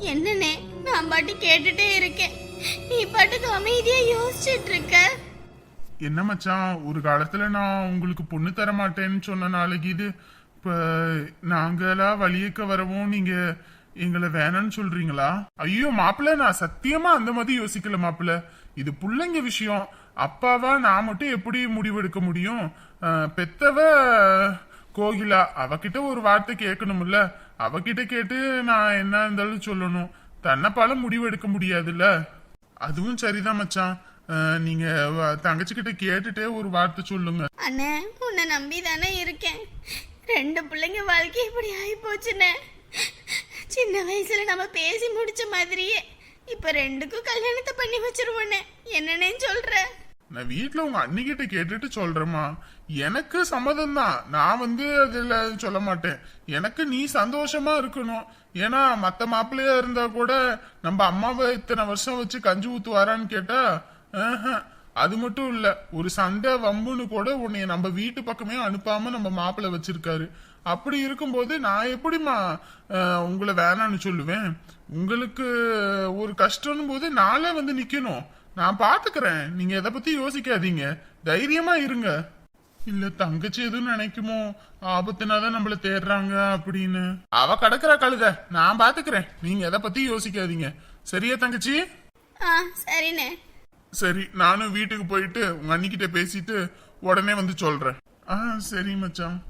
என்னன்னே நான் பாட்டு கேட்டுட்டே இருக்கேன். நீ பாட்டுக்கு அமைதியா யோசிச்சுட்டு இருக்க என்ன மச்சான் ஒரு காலத்துல நான் உங்களுக்கு பொண்ணு தர மாட்டேன்னு சொன்ன நாளைக்கு இது இப்ப நாங்களா வழியக்க வரவும் நீங்க எங்களை வேணாம்னு சொல்றீங்களா? ஐயோ மாப்பிள்ள நான் சத்தியமா அந்த மாதிரி யோசிக்கல மாப்பிள்ள. இது பிள்ளைங்க விஷயம். அப்பாவா நான் மட்டும் எப்படி முடிவெடுக்க முடியும்? பெத்தவ கோகிலா அவகிட்ட ஒரு வார்த்தை கேட்கணும்ல? அவகிட்ட கேட்டு நான் என்ன இருந்தாலும் சொல்லணும். தன்னைப்பால முடிவெடுக்க முடியாதுல்ல? அதுவும் சரிதான் மச்சான். நீங்க வ- தங்கச்சிக்கிட்ட கேட்டுட்டே ஒரு வார்த்தை சொல்லுங்க. அண்ணே உன்னை நம்பி தானே இருக்கேன். ரெண்டு பிள்ளைங்க வாழ்க்கை இப்படி ஆகி போச்சுண்ணே சின்ன வயசுல நம்ம பேசி முடிச்ச மாதிரியே இப்ப ரெண்டுக்கும் கல்யாணத்தை பண்ணி வச்சிருவோண்ணே. என்னன்னு சொல்ற? நான் வீட்டில் உங்க அண்ணிக்கிட்ட கேட்டுட்டு சொல்றேம்மா. எனக்கு சம்மதம் தான் நான் வந்து அதில் சொல்ல மாட்டேன். எனக்கு நீ சந்தோஷமா இருக்கணும். ஏன்னா மற்ற மாப்பிள்ளையா இருந்தா கூட நம்ம அம்மாவை இத்தனை வருஷம் வச்சு கஞ்சி ஊத்துவாரான்னு கேட்டா அது மட்டும் இல்ல. ஒரு சண்டை வம்புன்னு கூட உன்னைய நம்ம வீட்டு பக்கமே அனுப்பாம நம்ம மாப்பிள்ளை வச்சிருக்காரு. அப்படி இருக்கும்போது நான் எப்படிம்மா உங்களை வேணான்னு சொல்லுவேன்? உங்களுக்கு ஒரு கஷ்டம்னு போது நானே வந்து நிக்கணும். நான் பாத்துக்கிறேன். நீங்க எதை பத்தி யோசிக்காதீங்க. தைரியமா இருங்க. இல்ல தங்கச்சி எதுவும் நினைக்குமோ? ஆபத்துனாதான் நம்மள தேடுறாங்க அப்படின்னு. அவ கடக்குறா கழுத. நான் பாத்துக்கிறேன். நீங்க எதை பத்தி யோசிக்காதீங்க. சரியா தங்கச்சி? ஆ சரிண்ணே. சரி நானும் வீட்டுக்கு போயிட்டு உங்க அண்ணிக்கிட்ட பேசிட்டு உடனே வந்து சொல்றேன். ஆ சரி மச்சான்.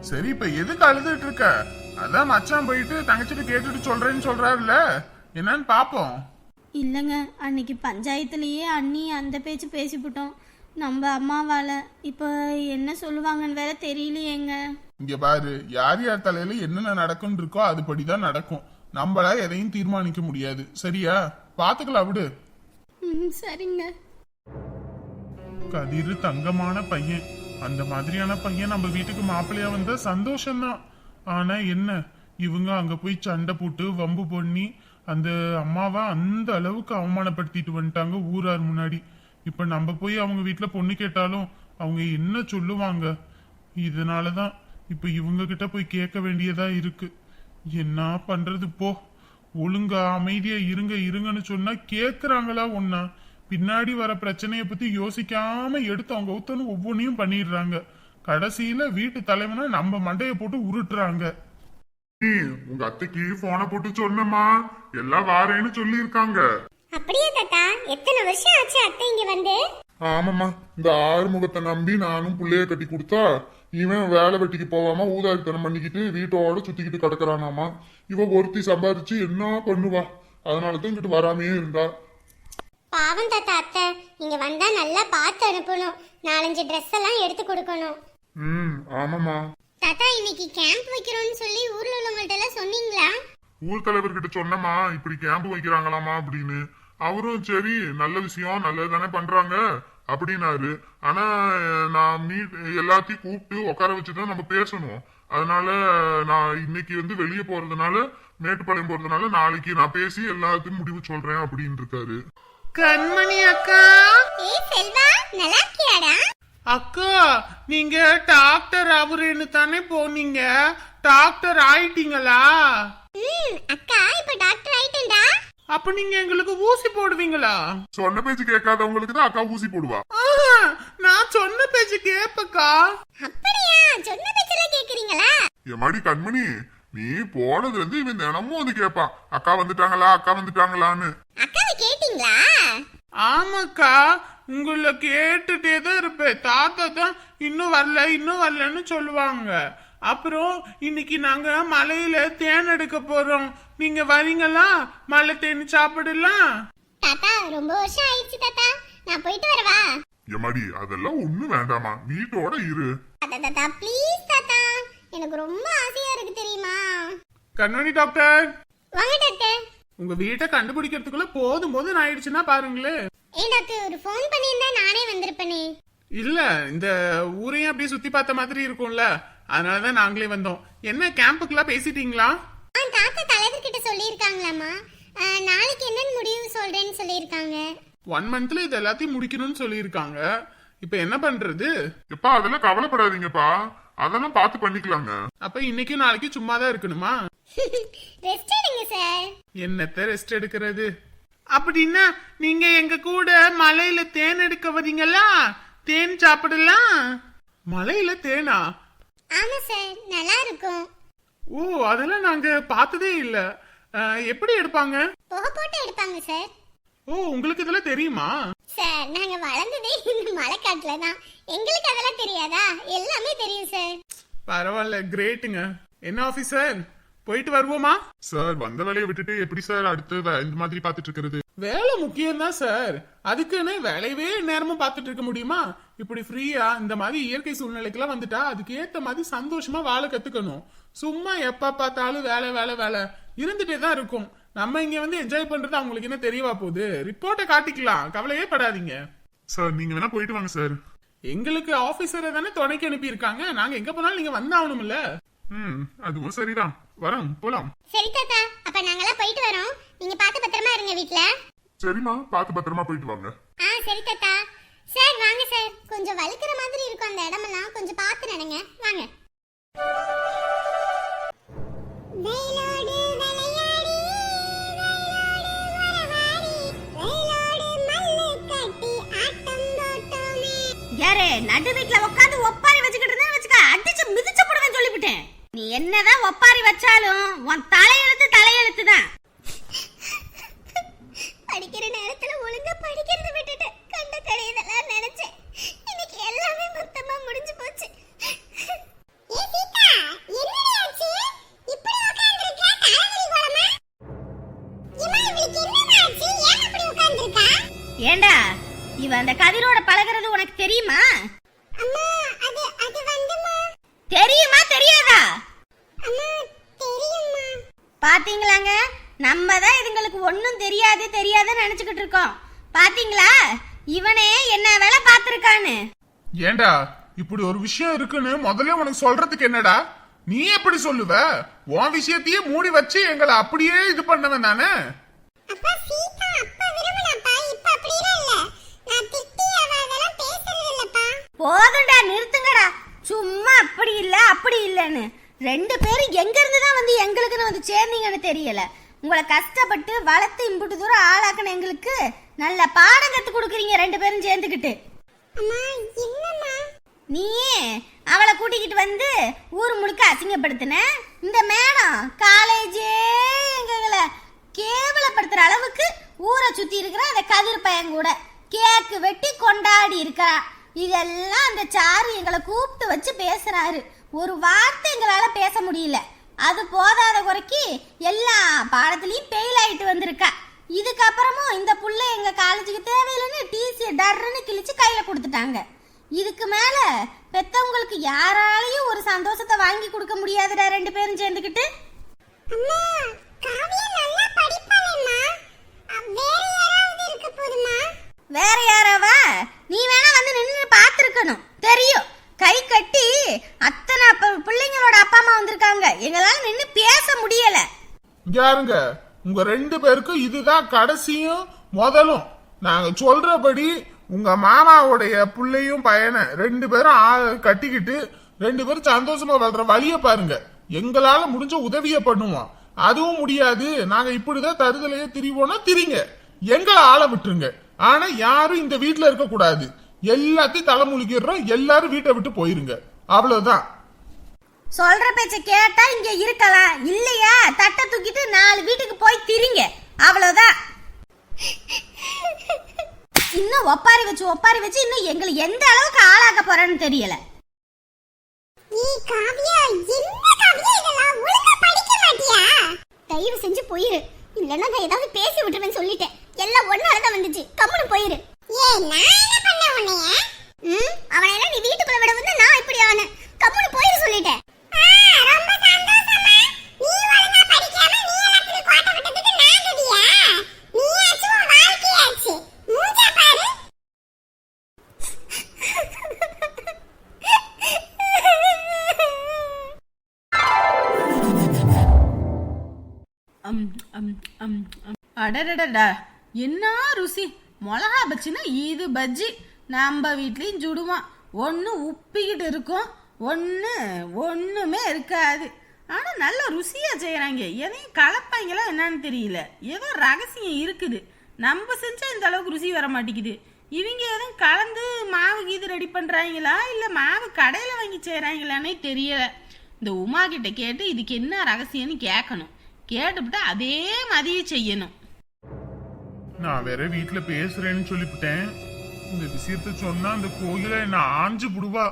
சரி இப்ப எதுக்கு அழுதுட்டு இருக்க? அதான் மச்சான் போயிட்டு தங்கச்சிட்ட கேட்டுட்டு சொல்றேன்னு சொல்றாருல்ல. என்னன்னு பாப்போம். இல்லைங்க அன்னைக்கு பஞ்சாயத்துலேயே அண்ணி அந்த பேச்சு பேசிவிட்டோம் நம்ம அம்மாவால். இப்போ என்ன சொல்லுவாங்கன்னு வேற தெரியலையேங்க. இங்க பாரு யார் யார் தலையில என்னென்ன நடக்கும் இருக்கோ அதுபடிதான் நடக்கும். நம்மளா எதையும் தீர்மானிக்க முடியாது. சரியா? பாத்துக்கலாம் விடு. ம் சரிங்க. கதிரு தங்கமான பையன். அந்த மாதிரியான பையன் நம்ம வீட்டுக்கு மாப்பிள்ளையா வந்தா சந்தோஷம்தான். ஆனா என்ன? இவங்க அங்க போய் சண்டை போட்டு வம்பு பண்ணி அந்த அம்மாவை அந்த அளவுக்கு அவமானப்படுத்திட்டு வந்துட்டாங்க ஊரார் முன்னாடி. இப்ப நம்ம போய் அவங்க வீட்டுல பொண்ணு கேட்டாலும் அவங்க என்ன சொல்லுவாங்க? இதனாலதான் இப்ப இவங்க கிட்ட போய் கேட்க வேண்டியதா இருக்கு. என்ன பண்றது போ. ஒழுங்கா அமைதியா இருங்க இருங்கன்னு சொன்னா கேக்குறாங்களா ஒன்னா பின்னாடி வர பிரச்சனைய பத்தி யோசிக்காம எடுத்து அவங்க ஒவ்வொன்றையும் பண்ணிடுறாங்க. கடைசியில வீட்டு தலைவனா நம்ம மண்டையை போட்டு உருட்டுறாங்க. உங்க அத்தைக்கு போன போட்டு சொன்னமா எல்லாம் வாரேன்னு சொல்லி இருக்காங்க அப்படியே தாத்தா? எத்தனை வருஷம் ஆச்சு அத்தை இங்க வந்து? ஆமாம்மா இந்த ஆறுமுகத்தை நம்பி நானும் புள்ளைய கட்டி கொடுத்தா இவன் வேலை வெட்டிக்கு போவாம ஊதாரித்தனம் பண்ணிக்கிட்டு வீட்டோட சுத்திக்கிட்டு கிடக்குறானாமா இவ ஒருத்தி சம்பாரிச்சு என்ன பண்ணுவா? அதனாலதான் இங்கிட்டு வராமையே இருந்தா. பாவம் தாத்தா அத்தை. இங்க வந்தா நல்லா பார்த்து அனுப்பணும். நாலஞ்சு ட்ரெஸ் எல்லாம் எடுத்து கொடுக்கணும். ம் ஆமாம்மா. தாத்தா இன்னைக்கு கேம்ப் வைக்கிறோம்னு சொல்லி ஊர்ல உள்ளவங்கள்ட்ட எல்லாம் சொன்னீங்களா? ஊர் தலைவர்கிட்ட சொன்னமா இப்படி கேம்ப் வைக்கிறாங்களாமா அப்படின்னு. அவரும் சரி நல்ல விஷயம் நல்லது தானே பண்றாங்க அப்படின்னாரு. ஆனா நான் மீட் எல்லாத்தையும் கூப்பிட்டு உட்கார வச்சுதான் நம்ம பேசணும். அதனால நான் இன்னைக்கு வந்து வெளியே போறதுனால மேட்டுப்பாளையம் போறதுனால நாளைக்கு நான் பேசி எல்லாத்தையும் முடிவு சொல்றேன் அப்படின்னு இருக்காரு கண்மணி அக்கா! ஏய் செல்வா நல்லா இருக்கியாடா அக்கா நீங்க டாக்டர் அவருன்னு தானே போனீங்க? டாக்டர் ஆயிட்டீங்களா? ம் அக்கா இப்ப டாக்டர் ஆயிட்டேன்டா. அப்ப நீங்க எங்களுக்கு ஊசி போடுவீங்களா? சொன்ன பேச்சு கேட்காதவங்களுக்கு தான் அக்கா ஊசி போடுவா. ஆஹா, நான் சொன்ன பேச்சு கேப்பக்கா. அப்படியா? சொன்ன பேச்செல்லாம் கேக்குறீங்களா? எம்மாடி கண்மணி நீ போனதுல இருந்து இவன் தினமும் வந்து கேட்பான். அக்கா வந்துட்டாங்களா அக்கா வந்துட்டாங்களான்னு. அக்காவை கேட்டீங்களா? ஆமாக்கா உங்களை கேட்டுட்டே தான் இருப்பேன். தாத்தா தான் இன்னும் வரல இன்னும் வரலன்னு சொல்லுவாங்க. அப்புறம் இன்னைக்கு நாங்க மலையில தேன் எடுக்க போறோம். நீங்க வரீங்களா? மலை தேன் சாப்பிடலாம். தாத்தா ரொம்ப வருஷம் ஆயிடுச்சு தாத்தா. நான் போயிட்டு வரவா? எம்மாடி அதெல்லாம் ஒண்ணும் வேண்டாமா வீட்டோட இரு. தாத்தா தாத்தா ப்ளீஸ் தாத்தா. எனக்கு ரொம்ப ஆசையா இருக்கு தெரியுமா? கண்மணி டாக்டர். வாங்க டாக்டர். உங்க வீட்டை கண்டுபிடிக்கிறதுக்குள்ள போதும் போதும் ஆயிடுச்சுன்னா பாருங்களேன். ஏன் டாக்டர் ஒரு ஃபோன் பண்ணியிருந்தா நானே வந்திருப்பேனே. இல்ல இந்த ஊரையும் அப்படியே சுத்தி பார்த்த மாதிரி இருக்கும்ல. அதனாலதான் நாங்களே வந்தோம். என்ன கேம்புக்குலாம் பேசிட்டீங்களா? ஆ தாத்தா தலைவர்கிட்ட சொல்லியிருக்காங்களாம்மா. ஆ, நாளைக்கு என்னன்னு முடிவு சொல்றேன்னு சொல்லியிருக்காங்க. ஒன் மந்த்ல இது எல்லாத்தையும் முடிக்கணும்னு சொல்லியிருக்காங்க. இப்ப என்ன பண்றது? எப்பா அதெல்லாம் கவலைப்படாதீங்கப்பா. அதெல்லாம் பார்த்து பண்ணிக்கலாங்க. அப்ப இன்னைக்கும் நாளைக்கு சும்மா தான் இருக்கணுமா? ரெஸ்ட் எடுங்க சார் என்னத்த ரெஸ்ட் எடுக்கிறது? அப்படின்னா நீங்க எங்க கூட மலையில தேன் எடுக்க வரீங்களா தேன் சாப்பிடலாம். மலையில தேனா? ஆமா சார் நல்லா இருக்கும். ஓ அதெல்லாம் நாங்க பார்த்ததே இல்ல. எப்படி எடுப்பாங்க? புகை போட்டு எடுப்பாங்க சார். ஓ உங்களுக்கு இதெல்லாம் தெரியுமா? சார் நாங்க வளர்ந்ததே இந்த மலைக்காட்டுல தான். எங்களுக்கு அதெல்லாம் தெரியாதா? எல்லாமே தெரியும் சார். பரவாயில்ல கிரேட்டுங்க என்ன ஆபீசர் போயிட்டு வருவோமா? சார் வந்த வேலையை விட்டுட்டு எப்படி சார் அடுத்து இந்த மாதிரி பார்த்துட்டு இருக்கிறது? வேலை முக்கியம் தான் சார். அதுக்குன்னு வேலையவே நேரமும் பார்த்துட்டு இருக்க முடியுமா? இப்படி ஃப்ரீயா இந்த மாதிரி இயற்கை சூழ்நிலைக்கெல்லாம் வந்துட்டா அதுக்கு ஏத்த மாதிரி சந்தோஷமா வாழ கத்துக்கணும். சும்மா எப்ப பார்த்தாலும் வேலை வேலை வேலை இருந்துட்டே தான் இருக்கும். நம்ம இங்க வந்து என்ஜாய் பண்றது அவங்களுக்கு என்ன தெரியவா போகுது? ரிப்போர்ட்டை காட்டிக்கலாம். கவலையே படாதீங்க. சார் நீங்க வேணா போயிட்டு வாங்க சார். எங்களுக்கு ஆபீசரை தானே துணைக்கு அனுப்பி இருக்காங்க நாங்க எங்க போனாலும் நீங்க வந்தாகணும்ல. ம் அதுவும் சரிதான். வரோம் போலாம். சரி தாத்தா அப்ப நாங்கெல்லாம் போயிட்டு வரோம். நீங்க பார்த்து பத்திரமா இருங்க வீட்ல. சரிம்மா பார்த்து பத்திரமா போயிட்டு வாங்க. ஆ சரி தாத்தா. சார் வாங்க சார். கொஞ்சம் வழுக்கிற மாதிரி இருக்கும் அந்த இடமெல்லாம். கொஞ்சம் பார்த்து நடங்க. வாங்க. வேலோடு விளையாடி வேலோடு வரவாடி வேலோடு மல்லு கட்டி ஆட்டம் போட்டோமே. யாரு நடு வீட்டுல உட்காந்து ஒப்பாரி வச்சுக்கிட்டு இருந்தா வச்சுக்க அடிச்சு மிதிச்சு போடுவேன் சொல்லிவிட்டேன். நீ என்னதான் ஒப்பாரி வச்சாலும் உன் தலையெழுத்து தலையெழுத்து தான் பாத்தீங்களாங்க? நம்ம தான் இதுங்களுக்கு ஒன்றும் தெரியாது தெரியாதுன்னு நினைச்சுக்கிட்டு இருக்கோம். பாத்தீங்களா? இவனே என்ன வேலை பார்த்துருக்கான்னு. ஏண்டா இப்படி ஒரு விஷயம் இருக்குன்னு முதல்ல உனக்கு சொல்றதுக்கு என்னடா? நீ எப்படி சொல்லுவ? உன் விஷயத்தையே மூடி வச்சு எங்களை அப்படியே இது பண்ணவன் தானே அப்பா சீதா அப்பா விரும்பலப்பா. இப்ப அப்படிலாம் இல்ல. நான் திட்டி அவ அதெல்லாம் பேசுறது இல்லப்பா. போதும்டா நிறுத்துங்கடா. சும்மா அப்படி இல்ல அப்படி இல்லைன்னு. ரெண்டு பேரும் எங்க இருந்து தான் வந்து எங்களுக்குன்னு வந்து சேர்ந்தீங்கன்னு தெரியல. உங்களை கஷ்டப்பட்டு வளர்த்து இம்புட்டு தூரம் ஆளாக்குன எங்களுக்கு நல்ல பாடம் கத்து கொடுக்குறீங்க ரெண்டு பேரும் சேர்ந்துக்கிட்டு. நீயே அவளை கூட்டிக்கிட்டு வந்து ஊர் முழுக்க அசிங்கப்படுத்தின? இந்த மேடம் காலேஜே எங்களை கேவலப்படுத்துற அளவுக்கு ஊரை சுத்தி இருக்கிற அந்த கதிர் பையன் கூட கேக்கு வெட்டி கொண்டாடி இருக்கிறா இதெல்லாம் அந்த சாரு எங்களை கூப்பிட்டு வச்சு பேசுறாரு. ஒரு வார்த்தை எங்களால பேச முடியல. அது போதாத குறைக்கு எல்லா பாடத்துலயும் ஃபெயில் ஆயிட்டு வந்திருக்கா. இதுக்கப்புறமும் இந்த புள்ள எங்க காலேஜுக்கு தேவையில்லைன்னு டிசி டர்ன்னு கிழிச்சு கையில கொடுத்துட்டாங்க. இதுக்கு மேல பெத்தவங்களுக்கு யாராலையும் ஒரு சந்தோஷத்தை வாங்கி கொடுக்க முடியாதுடா ரெண்டு பேரும் சேர்ந்துக்கிட்டு அம்மா காவியா நல்லா படிப்பாளேம்மா. வேற யாராவது இருக்க போதுமா? வேற யாராவா? நீ வேணா வந்து நின்று பார்த்துருக்கணும். தெரியும். கை கட்டி அத்தனை அப்ப- பிள்ளைங்களோட அப்பா அம்மா வந்திருக்காங்க. எங்களால நின்று பேச முடியல. யாருங்க உங்க ரெண்டு பேருக்கும் இதுதான் கடைசியும் முதலும். நாங்க சொல்றபடி உங்க மாமாவுடைய பிள்ளையும் பையனை ரெண்டு பேரும் கட்டிக்கிட்டு ரெண்டு பேரும் சந்தோஷமா வளர்ற வழிய பாருங்க. எங்களால முடிஞ்ச உதவிய பண்ணுவோம். அதுவும் முடியாது. நாங்க இப்படிதான் தருதலையே திரிவோம்னா திரிங்க. எங்களை ஆள விட்டுருங்க. ஆனா யாரும் இந்த வீட்டுல இருக்க கூடாது எல்லாத்தையும் தலைமுழுகிடுறோம் எல்லாரும் வீட்டை விட்டு போயிருங்க. அவ்வளவுதான். சொல்ற பேச்ச கேட்டா இங்க இருக்கலாம். இல்லையா? தட்டை தூக்கிட்டு நாலு வீட்டுக்கு போய் திரிங்க. அவ்வளவுதான். இன்னும் ஒப்பாரி வச்சு ஒப்பாரி வச்சு இன்னும் எங்களை எந்த அளவுக்கு ஆளாக்க போறேன்னு தெரியல. நீ காவியா? என்ன காவியா இதெல்லாம்? ஒழுங்கா படிக்க மாட்டியா? தயவு செஞ்சு போயிரு. இல்லன்னா நான் ஏதாவது பேசி விட்டுருவேன் சொல்லிட்டேன். எல்லாம் ஒன்னால தான் வந்துச்சு. கம்முனு போயிரு. ஏ நான் அடடடா என்ன ருசி? மிளகா பஜ்ஜினா இது பஜ்ஜி. நம்ம வீட்லேயும் சுடுவோம் ஒன்று உப்பிக்கிட்டு இருக்கும். ஒன்று ஒன்றுமே இருக்காது. ஆனால் நல்ல ருசியாக செய்கிறாங்க எதையும் கலப்பாங்களா என்னன்னு தெரியல. ஏதோ ரகசியம் இருக்குது. நம்ம செஞ்சால் இந்த அளவுக்கு ருசி வர மாட்டேங்குது. இவங்க எதுவும் கலந்து மாவு கீது ரெடி பண்ணுறாங்களா இல்லை மாவு கடையில் வாங்கி செய்கிறாங்களானே தெரியல. இந்த உமா கிட்ட கேட்டு இதுக்கு என்ன ரகசியம்னு கேட்கணும் கேட்டுவிட்டு அதே மாதிரியே செய்யணும். நான் வேற வீட்டுல பேசுறேன்னு சொல்லிவிட்டேன். இந்த விஷயத்த சொன்னா அந்த கோயில என்ன ஆஞ்சு புடுவா.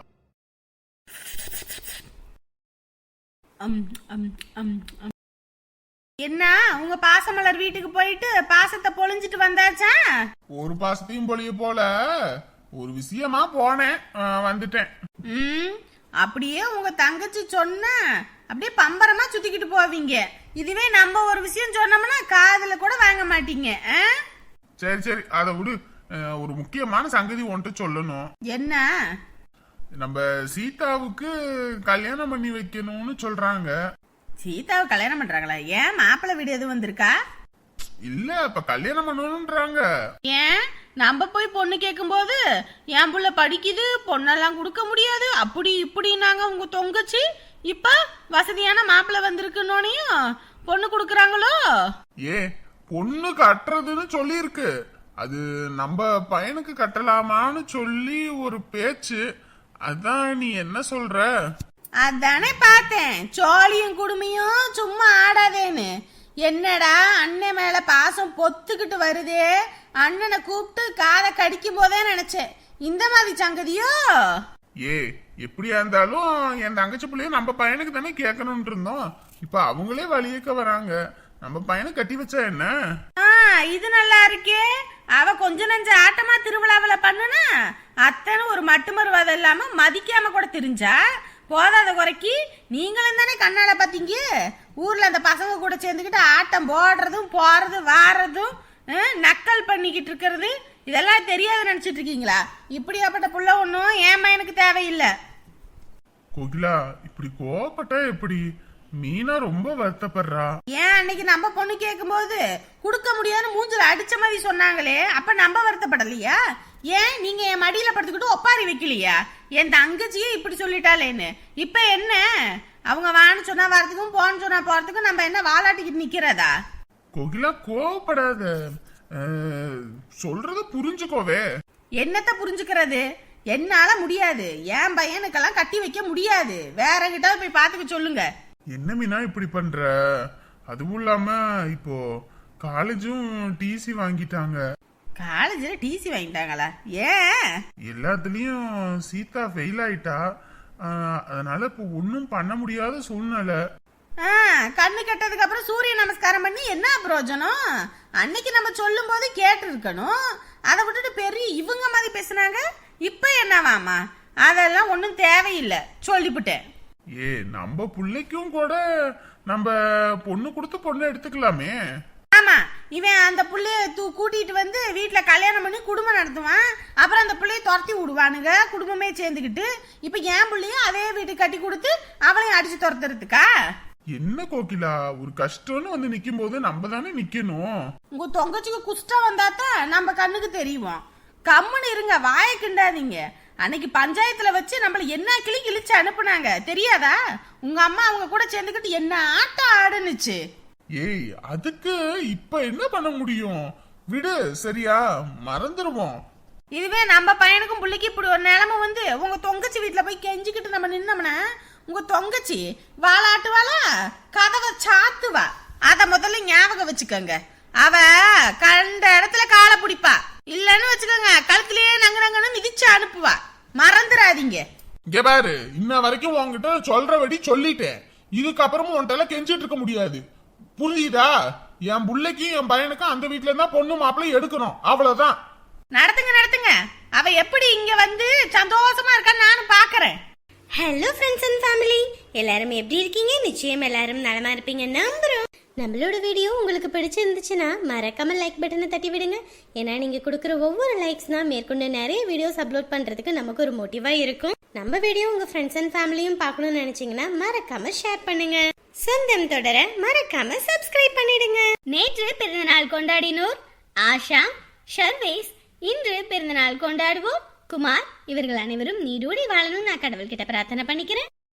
என்ன உங்க பாசமலர் வீட்டுக்கு போயிட்டு பாசத்தை பொழிஞ்சிட்டு வந்தாச்சா? ஒரு பாசத்தையும் பொழிய போல. ஒரு விஷயமா போனேன். வந்துட்டேன். ம் அப்படியே உங்க தங்கச்சி சொன்னா அப்படியே பம்பரமா சுத்திக்கிட்டு போவீங்க. இதுவே நம்ம ஒரு விஷயம் சொன்னோம்னா காதுல கூட வாங்க மாட்டீங்க ஆ? சரி சரி. அதை விடு. ஒரு முக்கியமான சங்கதி உன்கிட்ட சொல்லணும். என்ன? நம்ம சீதாவுக்கு கல்யாணம் பண்ணி வைக்கணும்னு சொல்றாங்க. சீதாவை கல்யாணம் பண்றாங்களா? ஏன் மாப்பிள்ளை வீடு எதுவும் வந்திருக்கா? இல்ல இப்ப கல்யாணம் பண்ணணும்ன்றாங்க. ஏன்? நம்ம போய் பொண்ணு கேட்கும்போது என் புள்ள படிக்குது பொண்ணெல்லாம் கொடுக்க முடியாது. அப்படி இப்படின்னாங்க உங்க தொங்கச்சி. இப்ப வசதியான மாப்பிள்ளை வந்திருக்குன்னோனையும் பொண்ணு கொடுக்குறாங்களோ? ஏ பொண்ணு கட்டுறதுன்னு சொல்லியிருக்கு. அது நம்ம பையனுக்கு கட்டலாமான்னு சொல்லி ஒரு பேச்சு. அதான் நீ என்ன சொல்ற? அதானே பார்த்தேன். சோழியும் குடுமையும் சும்மா ஆடாதேன்னு. என்னடா அண்ணன் மேல பாசம் பொத்துக்கிட்டு வருதே? அண்ணனை கூப்பிட்டு காதை கடிக்கும் போதே நினைச்சேன். இந்த மாதிரி சங்கதியோ? ஏ எப்படியா இருந்தாலும் என் தங்கச்சி பிள்ளைய நம்ம பையனுக்கு தானே கேட்கணும்னு இருந்தோம். இப்ப அவங்களே வழியக்க வராங்க. நம்ம பையனை கட்டி வச்சா என்ன? ஆ இது நல்லா இருக்கே. அவ கொஞ்ச நஞ்ச ஆட்டமா திருவிழாவில் பண்ணுனா அத்தனை ஒரு மட்டு மருவாதை இல்லாம மதிக்காம கூட தெரிஞ்சா போதாத குறைக்கு நீங்களும் தானே கண்ணால பாத்தீங்க? ஊர்ல அந்த பசங்க கூட சேர்ந்துக்கிட்டு ஆட்டம் போடுறதும் போறதும் வாரதும் நக்கல் பண்ணிக்கிட்டு இருக்கிறது இதெல்லாம் தெரியாது நினைச்சிட்டு இருக்கீங்களா? இப்படியாப்பட்ட புள்ள ஒன்றும் என் பையனுக்கு தேவையில்லை. கோகிலா இப்படி கோவப்பட்டா எப்படி? மீனா ரொம்ப வருத்தப்படுறா. ஏன் அன்னைக்கு நம்ம பொண்ணு கேட்கும்போது கொடுக்க முடியாதுன்னு மூஞ்சில அடிச்ச மாதிரி சொன்னாங்களே அப்ப நம்ம வருத்தப்படலையா? ஏன்? நீங்க என் மடியில படுத்துக்கிட்டு ஒப்பாரி வைக்கலையா? என் தங்கச்சியே இப்படி சொல்லிட்டாளேன்னு. இப்ப என்ன? அவங்க வான்னு சொன்னா வரதுக்கும் போன்னு சொன்னா போறதுக்கும் நம்ம என்ன வாலாட்டிக்கிட்டு நிக்கிறதா? கோகிலா கோவப்படாத. சொல்றத புரிஞ்சுக்கோவே. என்னத்த புரிஞ்சுக்கிறது? என்னால முடியாது. என் பையனுக்கெல்லாம் கட்டி வைக்க முடியாது. வேற கிட்ட போய் பாத்துக்க சொல்லுங்க. என்ன மீனா இப்படி பண்ற? அதுவும் இல்லாம இப்போ காலேஜும் டிசி வாங்கிட்டாங்க. காலேஜில் டிசி வாங்கிட்டாங்களா? ஏன் எல்லாத்துலயும் சீதா ஃபெயில் ஆயிட்டா. அஹ், அதனால இப்போ ஒன்றும் பண்ண முடியாத சூழ்நிலை. ஆ, கண்ணு கெட்டதுக்கு அப்புறம் சூரிய நமஸ்காரம் பண்ணி என்ன பிரயோஜனம்? அன்னைக்கு நம்ம சொல்லும் போது கேட்டு இருக்கணும் அதை விட்டுட்டு பெரிய இவங்க மாதிரி பேசுனாங்க. இப்ப என்னவாமா அதெல்லாம் ஒன்றும் தேவையில்லை. சொல்லிவிட்டேன் ஏ நம்ம பிள்ளைக்கும் கூட நம்ம பொண்ணு கொடுத்து பொண்ணு எடுத்துக்கலாமே. ஆமா இவன் அந்த புள்ளைய தூ கூட்டிட்டு வந்து வீட்டுல கல்யாணம் பண்ணி குடும்பம் நடத்துவான். அப்புறம் அந்த புள்ளைய துரத்தி விடுவானுங்க குடும்பமே சேர்ந்துக்கிட்டு இப்ப என் புள்ளையும் அதே வீட்டுக்கு கட்டி கொடுத்து அவளையும் அடிச்சு துரத்துறதுக்கா? என்ன கோகிலா ஒரு கஷ்டம்னு வந்து நிக்கும் போது நம்ம தானே நிக்கணும். உங்க தொங்கச்சிக்கு குஷ்டம் வந்தாதான் நம்ம கண்ணுக்கு தெரியும். கம்முன்னு இருங்க வாயை கிண்டாதீங்க. அன்னைக்கு பஞ்சாயத்துல வச்சு நம்மள என்ன கிளி கிழிச்சு அனுப்புனாங்க. தெரியாதா? உங்க அம்மா அவங்க கூட சேர்ந்துக்கிட்டு என்ன ஆட்டம் ஆடுனுச்சு. ஏய் அதுக்கு இப்ப என்ன பண்ண முடியும்? விடு சரியா? மறந்துருவோம். இதுவே நம்ம பையனுக்கும் பிள்ளைக்கு இப்படி ஒரு நிலைமை வந்து உங்க தொங்கச்சி வீட்டுல போய் கெஞ்சிக்கிட்டு நம்ம நின்னோம்னா உங்க தொங்கச்சி வாலாட்டுவாளா? கதவை சாத்துவா? அத முதல்ல ஞாபகம் வச்சுக்கோங்க. அவ கண்ட இடத்துல காலை பிடிப்பா. இல்லன்னு வச்சுக்கோங்க கழுத்துலயே நங்கு நங்குன்னு மிதிச்சு அனுப்புவா. மறந்துடாதீங்க இங்க பாரு இன்ன வரைக்கும் உன்கிட்ட சொல்றபடி சொல்லிட்டேன். இதுக்கப்புறமும் உன்கிட்ட கெஞ்சிட்டு இருக்க முடியாது. புரியுதா என் புள்ளைக்கும் என் பையனுக்கும் அந்த வீட்டுல இருந்தா பொண்ணு மாப்பிள்ளை எடுக்கணும். அவ்வளவுதான். நடத்துங்க நடத்துங்க. அவ எப்படி இங்க வந்து சந்தோஷமா இருக்கான்னு நானும் பாக்குறேன். ஹலோ ஃப்ரெண்ட்ஸ் அண்ட் ஃபேமிலி எல்லாரும் எப்படி இருக்கீங்க? நிச்சயம் எல்லாரும் நலமா இருப்பீங்க நம்புறோம். நம்மளோட வீடியோ உங்களுக்கு பிடிச்சிருந்துச்சுன்னா மறக்காம லைக் பட்டனை தட்டி விடுங்க. ஏன்னா நீங்க கொடுக்குற ஒவ்வொரு லைக்ஸ் தான் மேற்கொண்டு நிறைய வீடியோஸ் அப்லோட் பண்றதுக்கு நமக்கு ஒரு மோட்டிவாக இருக்கும். நம்ம வீடியோ உங்க ஃப்ரெண்ட்ஸ் அண்ட் ஃபேமிலியும் பார்க்கணும்னு நினைச்சீங்கன்னா மறக்காம ஷேர் பண்ணுங்க. சொந்தம் தொடர மறக்காம சப்ஸ்கிரைப் பண்ணிடுங்க. நேற்று பிறந்தநாள் கொண்டாடினோர் ஆஷா ஷர்வேஸ். இன்று பிறந்தநாள் கொண்டாடுவோம். குமார் இவர்கள் அனைவரும் நீடோடி வாழணும்னு நான் கடவுள்கிட்ட பிரார்த்தனை பண்ணிக்கிறேன்.